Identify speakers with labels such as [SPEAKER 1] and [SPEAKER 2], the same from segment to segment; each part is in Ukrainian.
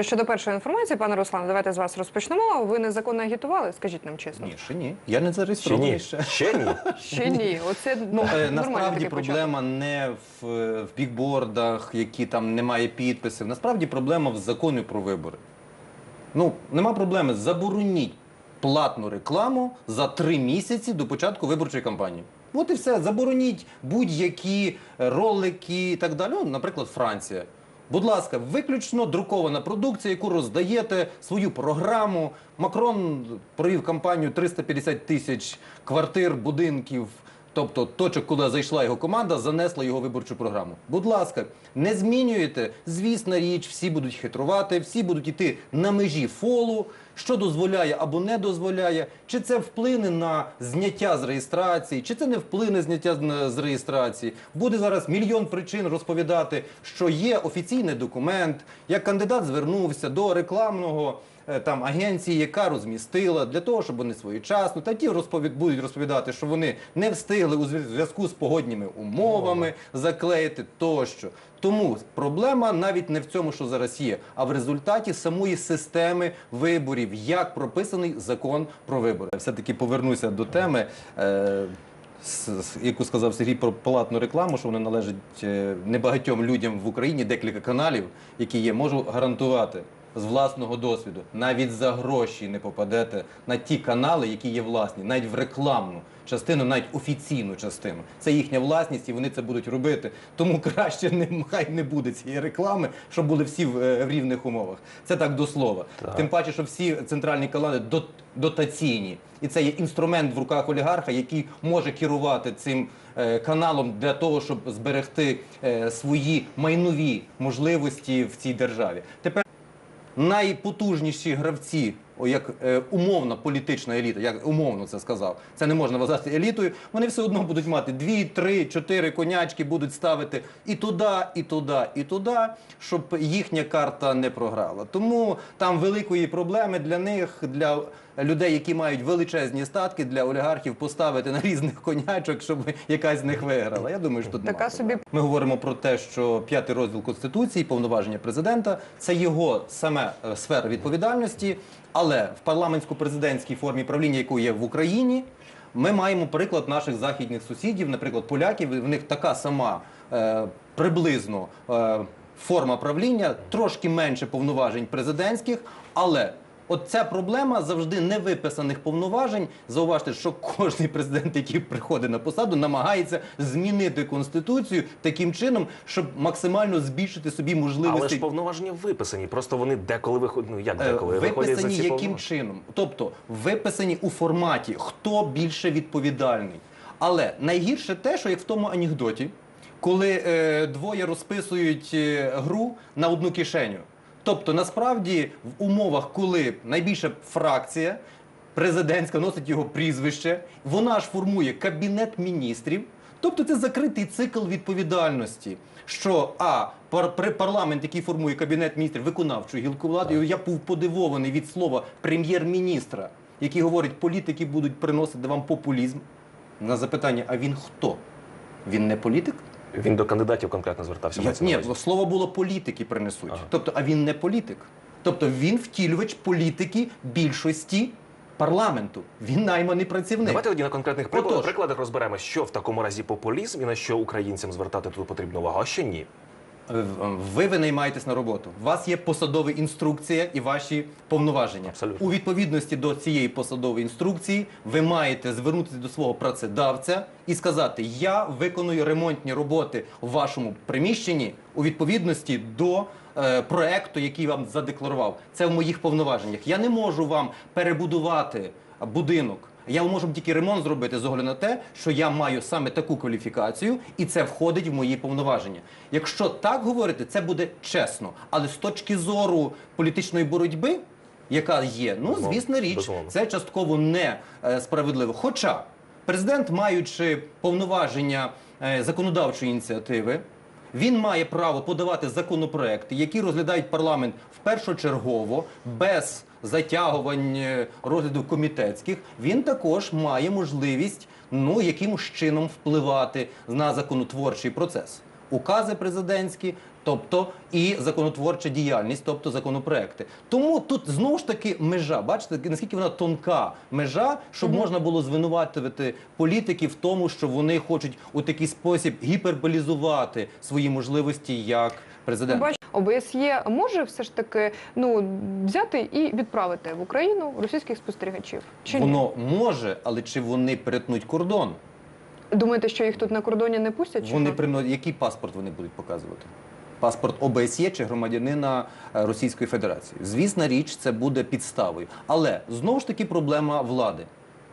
[SPEAKER 1] Щодо першої інформації, пане Руслан, давайте з вас розпочнемо. Ви незаконно агітували? Скажіть нам чесно.
[SPEAKER 2] Ні, ще ні. Я не
[SPEAKER 3] Ще
[SPEAKER 2] зареєстрований
[SPEAKER 3] ні.
[SPEAKER 2] ще.
[SPEAKER 3] Ще ні.
[SPEAKER 1] Ще ні. Оце
[SPEAKER 2] Ну, е, насправді
[SPEAKER 1] такий початок.
[SPEAKER 2] проблема не в, в бікбордах, які там немає підписів. Насправді проблема в законі про вибори. Ну, нема проблеми. Забороніть платну рекламу за три місяці до початку виборчої кампанії. От і все. Забороніть будь-які ролики і так далі. Ну, наприклад, Франція. Будь ласка, виключно друкована продукція, яку роздаєте свою програму. Макрон провів кампанію 350 тисяч квартир, будинків. Тобто точок, куди зайшла його команда, занесла його виборчу програму. Будь ласка, не змінюєте. Звісна річ, всі будуть хитрувати, всі будуть йти на межі фолу, що дозволяє або не дозволяє. Чи це вплине на зняття з реєстрації, чи це не вплине зняття з- реєстрації. Буде зараз мільйон причин розповідати, що є офіційний документ, як кандидат звернувся до рекламного там агенції, яка розмістила для того, щоб вони своєчасно та ті розповід будуть розповідати, що вони не встигли у зв'язку з погодніми умовами заклеїти тощо. Тому проблема навіть не в цьому, що зараз є, а в результаті самої системи виборів, як прописаний закон про вибори. Все таки повернуся до теми. Е, яку сказав Сергій про платну рекламу, що вона належить е, небагатьом людям в Україні, декілька каналів, які є, можу гарантувати з власного досвіду. Навіть за гроші не попадете на ті канали, які є власні, навіть в рекламну частину, навіть офіційну частину. Це їхня власність, і вони це будуть робити. Тому краще не хай не буде цієї реклами, щоб були всі в, е, в рівних умовах. Це так до слова.
[SPEAKER 3] Так.
[SPEAKER 2] Тим паче, що всі центральні канали дот- дотаційні. І це є інструмент в руках олігарха, який може керувати цим е, каналом для того, щоб зберегти е, свої майнові можливості в цій державі. Тепер найпотужніші гравці, як е, умовна політична еліта, як умовно це сказав, це не можна вважати елітою. Вони все одно будуть мати дві, три, чотири конячки, будуть ставити і туди, і туди, і туди, щоб їхня карта не програла. Тому там великої проблеми для них, для людей, які мають величезні статки, для олігархів поставити на різних конячок, щоб якась з них виграла. Я думаю, що тут
[SPEAKER 1] Така собі.
[SPEAKER 2] Ми говоримо про те, що п'ятий розділ Конституції, повноваження президента, це його саме е, сфера відповідальності, але в парламентсько-президентській формі правління, яку є в Україні, ми маємо приклад наших західних сусідів, наприклад, поляків. В них така сама е, приблизно е, форма правління, трошки менше повноважень президентських, але От ця проблема завжди невиписаних повноважень. Зауважте, що кожний президент, який приходить на посаду, намагається змінити конституцію таким чином, щоб максимально збільшити собі
[SPEAKER 3] Але
[SPEAKER 2] можливості
[SPEAKER 3] ж повноваження виписані. Просто вони деколи виходять. Ну як
[SPEAKER 2] Е,
[SPEAKER 3] деколи виходять за
[SPEAKER 2] виписані
[SPEAKER 3] ці
[SPEAKER 2] яким чином? Тобто виписані у форматі, хто більше відповідальний. Але найгірше те, що як в тому анекдоті, коли е, двоє розписують е, гру на одну кишеню. Тобто, насправді, в умовах, коли найбільша фракція президентська носить його прізвище, вона ж формує кабінет міністрів. Тобто це закритий цикл відповідальності. Що а пар, парламент, який формує кабінет міністрів, виконавчу гілку влади, я був подивований від слова прем'єр-міністра, який говорить, політики будуть приносити вам популізм. На запитання, а він хто? Він не політик?
[SPEAKER 3] Він до кандидатів конкретно звертався.
[SPEAKER 2] Я, ні, слово було політики принесуть.
[SPEAKER 3] Ага.
[SPEAKER 2] Тобто, а він не політик. Тобто він втілювач політики більшості парламенту. Він найманий працівник.
[SPEAKER 3] Давайте тоді на конкретних прикладах, прикладах розберемо, що в такому разі популізм і на що українцям звертати тут потрібну увагу, а що ні.
[SPEAKER 2] Ви винаймаєтесь на роботу. У вас є посадова інструкція і ваші повноваження.
[SPEAKER 3] Абсолютно.
[SPEAKER 2] У відповідності до цієї посадової інструкції ви маєте звернутися до свого працедавця і сказати: Я виконую ремонтні роботи в вашому приміщенні у відповідності до е, проекту, який вам задекларував. Це в моїх повноваженнях. Я не можу вам перебудувати будинок. Я можу тільки ремонт зробити з огляду на те, що я маю саме таку кваліфікацію, і це входить в мої повноваження. Якщо так говорити, це буде чесно. Але з точки зору політичної боротьби, яка є, ну звісно річ, це частково не е, справедливо. Хоча президент, маючи повноваження е, законодавчої ініціативи, він має право подавати законопроекти, які розглядають парламент впершочергово, без затягувань розгляду комітетських. Він також має можливість ну якимось чином впливати на законотворчий процес. Укази президентські, тобто і законотворча діяльність, тобто законопроекти. Тому тут знову ж таки межа. Бачите, наскільки вона тонка межа, щоб можна було звинуватити політиків в тому, що вони хочуть у такий спосіб гіперболізувати свої можливості як президент.
[SPEAKER 1] Бач, ОБСЄ може все ж таки ну взяти і відправити в Україну російських спостерігачів. Чи ні?
[SPEAKER 2] Воно може, але чи вони перетнуть кордон?
[SPEAKER 1] Думаєте, що їх тут на кордоні не пустять? Чи
[SPEAKER 2] Вони приносять, який паспорт вони будуть показувати? Паспорт ОБСЄ чи громадянина е, Російської Федерації. Звісна річ, це буде підставою. Але знову ж таки проблема влади.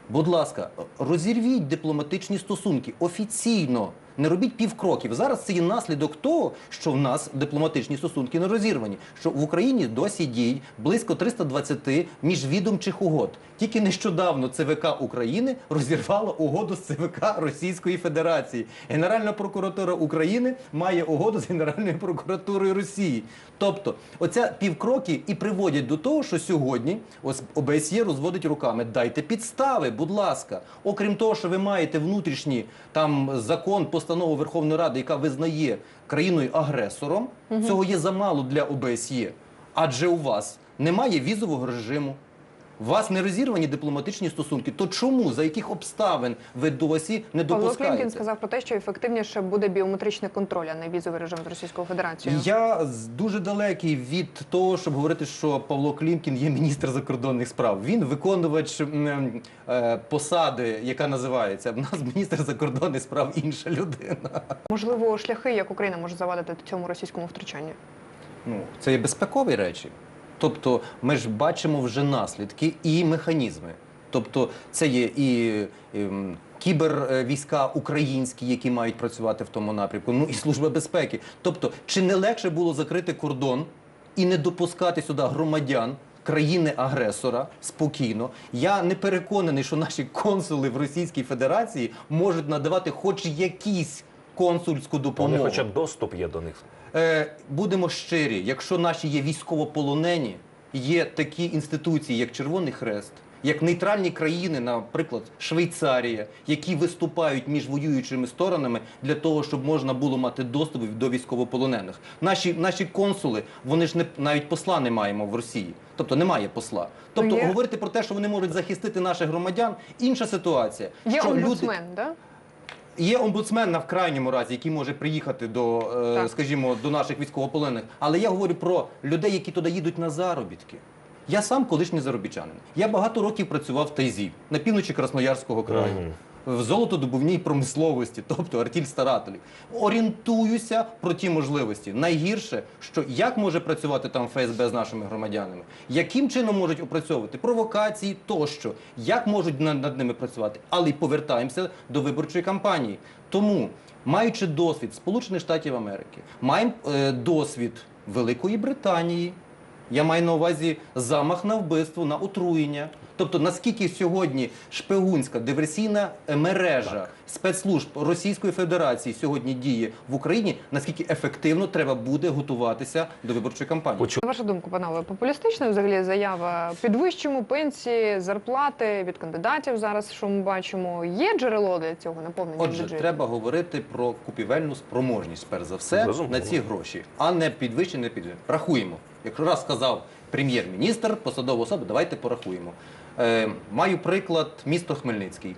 [SPEAKER 2] Будь ласка, розірвіть дипломатичні стосунки офіційно. Не робіть півкроків. Зараз це є наслідок того, що в нас дипломатичні стосунки не розірвані. Що в Україні досі діють близько 320 міжвідомчих угод. Тільки нещодавно ЦВК України розірвала угоду з ЦВК Російської Федерації. Генеральна прокуратура України має угоду з Генеральною прокуратурою Росії. Тобто, оця півкроки і приводять до того, що сьогодні ось ОБСЄ розводить руками. Дайте підстави, будь ласка. Окрім того, що ви маєте внутрішній там закон, постанову Верховної Ради, яка визнає країною агресором, цього є замало для ОБСЄ. Адже у вас немає візового режиму. У вас не розірвані дипломатичні стосунки. То чому за яких обставин ви досі не
[SPEAKER 1] Павло? Клімкін сказав про те, що ефективніше буде біометричний контроль, а не візовий режим з Російською Федерацією.
[SPEAKER 2] Я дуже далекий від того, щоб говорити, що Павло Клімкін є міністр закордонних справ. Він виконувач е, посади, яка називається в нас міністр закордонних справ інша людина.
[SPEAKER 1] Можливо, шляхи, як Україна може завадити цьому російському втручанню.
[SPEAKER 2] Ну це є безпекові речі. Тобто, ми ж бачимо вже наслідки і механізми. Тобто, це є і. ем, Кібервійська українські, які мають працювати в тому напрямку, ну і служба безпеки. Тобто, чи не легше було закрити кордон і не допускати сюди громадян країни-агресора спокійно? Я не переконаний, що наші консули в Російській Федерації можуть надавати хоч якісь консульську допомогу.
[SPEAKER 3] Вони хоча б доступ є до них.
[SPEAKER 2] Е, будемо щирі, якщо наші є військовополонені, є такі інституції, як Червоний Хрест, як нейтральні країни, наприклад, Швейцарія, які виступають між воюючими сторонами для того, щоб можна було мати доступ до військовополонених. Наші, наші консули, вони ж не навіть посла не маємо в Росії. Тобто немає посла. Тобто
[SPEAKER 1] є-
[SPEAKER 2] говорити про те, що вони можуть захистити наших громадян, інша ситуація.
[SPEAKER 1] Є
[SPEAKER 2] що
[SPEAKER 1] омбудсмен, да?
[SPEAKER 2] Є омбудсмен на в крайньому разі, який може приїхати до, е, скажімо, до наших військовополонених. Але я говорю про людей, які туди їдуть на заробітки. Я сам колишній заробітчанин. Я багато років працював в Тайзі на півночі Красноярського краю. В золотодобувній промисловості, тобто артіль старателів, орієнтуюся про ті можливості. Найгірше, що як може працювати там ФСБ з нашими громадянами, яким чином можуть опрацьовувати провокації тощо, як можуть над, ними працювати, але й повертаємося до виборчої кампанії. Тому, маючи досвід Сполучених Штатів Америки, маємо е, досвід Великої Британії. Я маю на увазі замах на вбивство, на отруєння. Тобто, наскільки сьогодні шпигунська диверсійна е, мережа спецслужб Російської Федерації сьогодні діє в Україні, наскільки ефективно треба буде готуватися до виборчої кампанії?
[SPEAKER 3] Почу-
[SPEAKER 1] На вашу думку, панове, популістична взагалі заява підвищимо пенсії, зарплати від кандидатів зараз, що ми бачимо. Є джерело для цього наповнення
[SPEAKER 2] Отже,
[SPEAKER 1] бюджету?
[SPEAKER 2] треба говорити про купівельну спроможність, перш за все,
[SPEAKER 3] Безумовно.
[SPEAKER 2] на ці гроші, а не підвищення, не підвищення. Рахуємо. Якщо раз сказав прем'єр-міністр, посадова особа, давайте порахуємо. Е, маю приклад місто Хмельницький.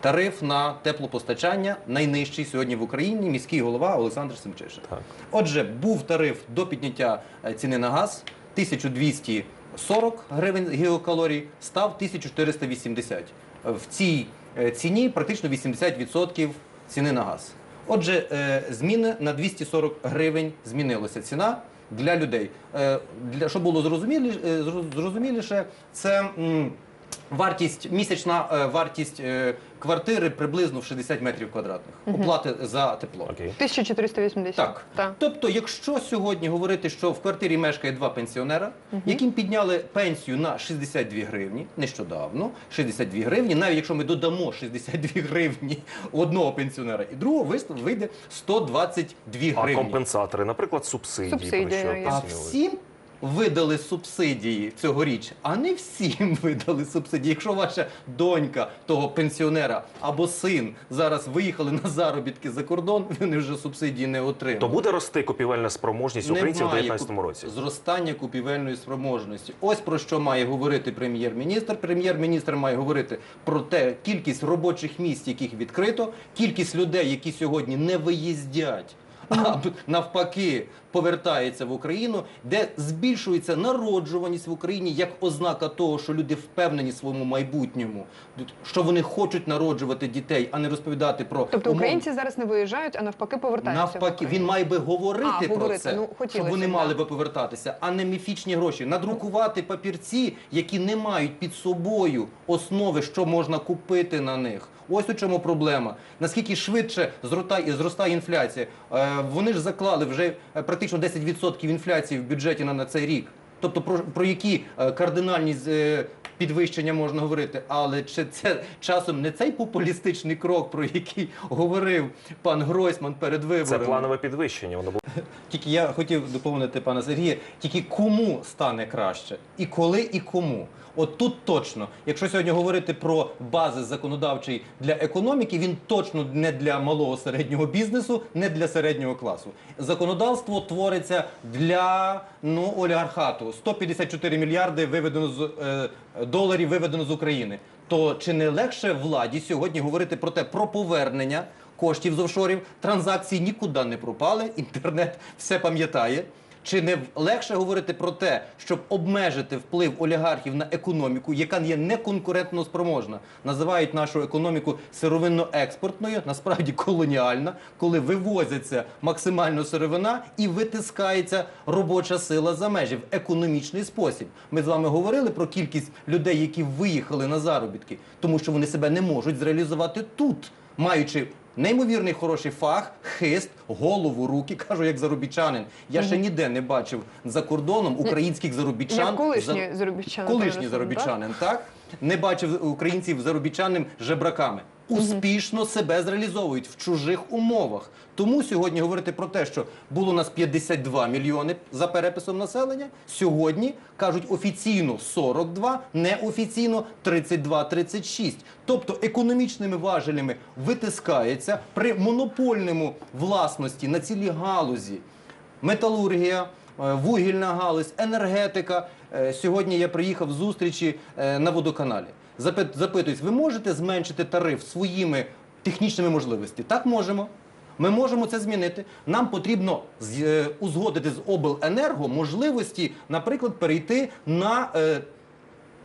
[SPEAKER 2] Тариф на теплопостачання найнижчий сьогодні в Україні. Міський голова Олександр Семчишин.
[SPEAKER 3] Так.
[SPEAKER 2] Отже, був тариф до підняття е, ціни на газ 1240 гривень гігакалорій, став 1480. В цій е, ціні практично 80% ціни на газ. Отже, е, зміни на 240 гривень змінилася ціна для людей. Е, Для щоб було зрозумілі- е, зрозуміліше, це. Вартість місячна е, вартість е, квартири приблизно в 60 метрів квадратних. Оплати за тепло.
[SPEAKER 3] Окей.
[SPEAKER 1] 1480.
[SPEAKER 2] Так.
[SPEAKER 1] Так.
[SPEAKER 2] Тобто, якщо сьогодні говорити, що в квартирі мешкає два пенсіонера, яким підняли пенсію на 62 гривні нещодавно, 62 гривні, навіть якщо ми додамо 62 гривні одного пенсіонера і другого, вийде 122
[SPEAKER 3] А
[SPEAKER 2] гривні.
[SPEAKER 3] компенсатори, наприклад, субсидії.
[SPEAKER 1] Субсидії,
[SPEAKER 3] про що.
[SPEAKER 2] А всім видали субсидії цьогоріч, а не всім видали субсидії. Якщо ваша донька того пенсіонера або син зараз виїхали на заробітки за кордон, вони вже субсидії не отримали.
[SPEAKER 3] То буде рости купівельна спроможність українців у
[SPEAKER 2] Немає
[SPEAKER 3] 2019 році.
[SPEAKER 2] Зростання купівельної спроможності. Ось про що має говорити прем'єр-міністр. Прем'єр-міністр має говорити про те, кількість робочих місць, яких відкрито, кількість людей, які сьогодні не виїздять. А навпаки повертаються в Україну, де збільшується народжуваність в Україні як ознака того, що люди впевнені в своєму майбутньому, що вони хочуть народжувати дітей, а не розповідати про
[SPEAKER 1] Тобто
[SPEAKER 2] умов-
[SPEAKER 1] українці зараз не виїжджають, а навпаки повертаються.
[SPEAKER 2] Навпаки,
[SPEAKER 1] Україну.
[SPEAKER 2] він має би говорити
[SPEAKER 1] А,
[SPEAKER 2] про
[SPEAKER 1] говорити.
[SPEAKER 2] це,
[SPEAKER 1] Ну,
[SPEAKER 2] щоб вони
[SPEAKER 1] б,
[SPEAKER 2] мали би повертатися, а не міфічні гроші. Надрукувати папірці, які не мають під собою основи, що можна купити на них. Ось у чому проблема. Наскільки швидше зростає, зростає інфляція. Е, вони ж заклали вже е, практично 10% інфляції в бюджеті на, на цей рік. Тобто про, про які е, кардинальні е, підвищення можна говорити, але чи це часом не цей популістичний крок, про який говорив пан Гройсман перед виборами?
[SPEAKER 3] Це планове підвищення. Воно було
[SPEAKER 2] Тільки я хотів доповнити пана Сергія, тільки кому стане краще, і коли, і кому. От тут точно, якщо сьогодні говорити про бази законодавчий для економіки, він точно не для малого середнього бізнесу, не для середнього класу. Законодавство твориться для ну олігархату. 154 мільярди виведено з е, доларів виведено з України. То чи не легше владі сьогодні говорити про те про повернення коштів з офшорів, транзакції нікуди не пропали, інтернет все пам'ятає. Чи не легше говорити про те, щоб обмежити вплив олігархів на економіку, яка є неконкурентно спроможна? Називають нашу економіку сировинно-експортною, насправді колоніальна, коли вивозиться максимально сировина і витискається робоча сила за межі в економічний спосіб. Ми з вами говорили про кількість людей, які виїхали на заробітки, тому що вони себе не можуть зреалізувати тут, маючи Неймовірний хороший фах, хист, голову, руки, кажу як заробітчанин. Я ще ніде не бачив за кордоном українських заробітчан.
[SPEAKER 1] Як зарубічани,
[SPEAKER 2] за-
[SPEAKER 1] заробітчанин,
[SPEAKER 2] Колишній заробітчанин, так? Не бачив українців заробітчанин жебраками. Успішно себе зреалізовують в чужих умовах. Тому сьогодні говорити про те, що було у нас 52 мільйони за переписом населення. Сьогодні кажуть офіційно 42, неофіційно 32-36. Тобто економічними важелями витискається при монопольному власності на цілій галузі металургія, е, вугільна галузь, енергетика. Е, Сьогодні я приїхав з зустрічі е, на водоканалі. Запит- Запитуюсь, ви можете зменшити тариф своїми технічними можливостями? Так можемо. Ми можемо це змінити. Нам потрібно е, узгодити з обленерго можливості, наприклад, перейти на е,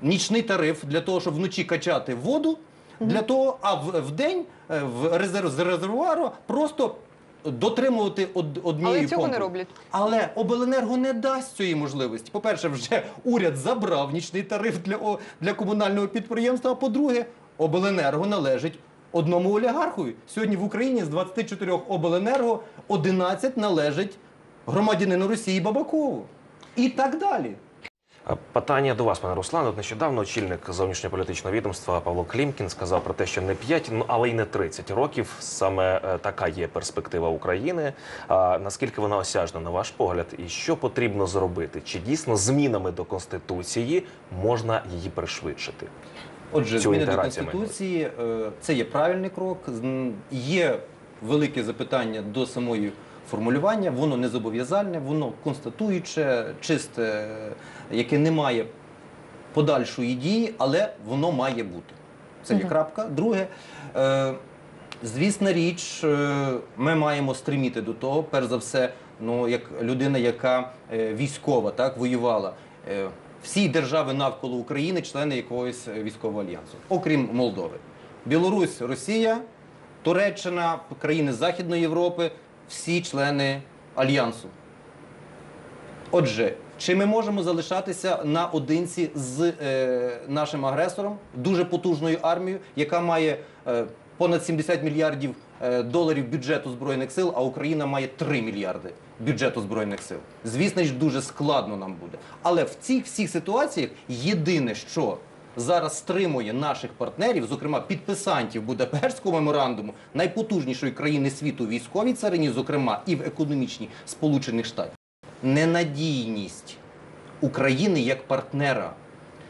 [SPEAKER 2] нічний тариф для того, щоб вночі качати воду, для того, а в, в день е, в резерв з резервуару просто дотримувати од, однієї
[SPEAKER 1] Але цього не роблять.
[SPEAKER 2] Але обленерго не дасть цієї можливості. По-перше, вже уряд забрав нічний тариф для, о- для комунального підприємства. А по-друге, обленерго належить одному олігархові. Сьогодні в Україні з 24 обленерго 11 належить громадянину Росії Бабакову. І так далі.
[SPEAKER 3] А, Питання до вас, пане Руслане. От нещодавно очільник зовнішньополітичного відомства Павло Клімкін сказав про те, що не 5, ну але й не 30 років саме е, така є перспектива України. А наскільки вона осяжна, на ваш погляд, і що потрібно зробити? Чи дійсно змінами до конституції можна її пришвидшити?
[SPEAKER 2] Отже,
[SPEAKER 3] Цю
[SPEAKER 2] зміни до конституції е, це є правильний крок. Є велике запитання до самої формулювання. Воно не зобов'язальне, воно констатуюче, чисте, яке не має подальшої дії, але воно має бути. Це є крапка. Друге, е, звісна річ, е, ми маємо стриміти до того, перш за все, ну як людина, яка е, військова, так воювала. Е, всі держави навколо України, члени якогось військового альянсу, окрім Молдови. Білорусь, Росія, Туреччина, країни Західної Європи, всі члени альянсу. Отже, чи ми можемо залишатися наодинці з е, нашим агресором, дуже потужною армією, яка має е, понад 70 мільярдів е, доларів бюджету збройних сил, а Україна має 3 мільярди бюджету збройних сил? Звісно ж, дуже складно нам буде. Але в цих всіх ситуаціях єдине, що зараз стримує наших партнерів, зокрема підписантів Будапештського меморандуму, найпотужнішої країни світу військовій царині, зокрема і в економічній Сполучених Штатів ненадійність України як партнера.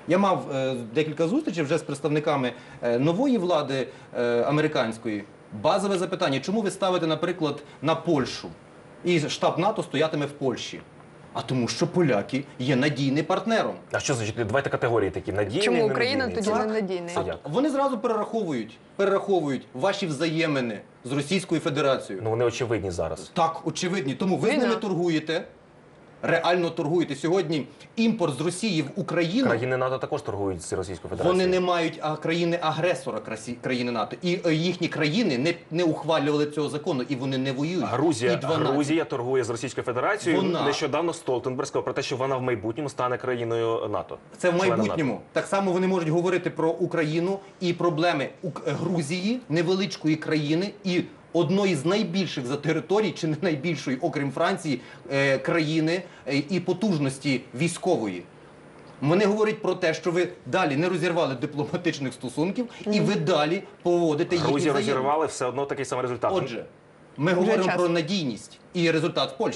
[SPEAKER 2] Я мав е, декілька зустрічей вже з представниками е, нової влади е, американської. Базове запитання: чому ви ставите, наприклад, на Польщу? І штаб НАТО стоятиме в Польщі. А тому, що поляки є надійним партнером.
[SPEAKER 3] А що значить? Давайте категорії такі надійний,
[SPEAKER 1] Чому. Україна тоді
[SPEAKER 3] не
[SPEAKER 1] надійний?
[SPEAKER 3] Це як?
[SPEAKER 2] Вони зразу перераховують, перераховують ваші взаємини з Російською Федерацією.
[SPEAKER 3] Ну вони очевидні зараз.
[SPEAKER 2] Так, очевидні. Тому ви з ними торгуєте, реально торгуєте. Сьогодні імпорт з Росії в Україну.
[SPEAKER 3] Країни НАТО також торгують з Російською Федерацією.
[SPEAKER 2] Вони не мають а, країни-агресора красі- країни НАТО. І е, їхні країни не, не ухвалювали цього закону, і вони не воюють.
[SPEAKER 3] Грузія,
[SPEAKER 2] І 12.
[SPEAKER 3] Грузія торгує з Російською Федерацією.
[SPEAKER 2] Вона.
[SPEAKER 3] Нещодавно Столтенберг сказав про те, що вона в майбутньому стане країною НАТО.
[SPEAKER 2] Це в майбутньому. Так само вони можуть говорити про Україну і проблеми Грузії, невеличкої країни і одної з найбільших за територій, чи не найбільшої, окрім Франції, е, країни е, і потужності військової. Мене говорять про те, що ви далі не розірвали дипломатичних стосунків, і ви далі поводите їх.
[SPEAKER 3] Грузія розірвали все одно такий самий результат.
[SPEAKER 2] Отже, ми
[SPEAKER 1] Вже
[SPEAKER 2] говоримо
[SPEAKER 1] час.
[SPEAKER 2] про надійність і результат в Польщі.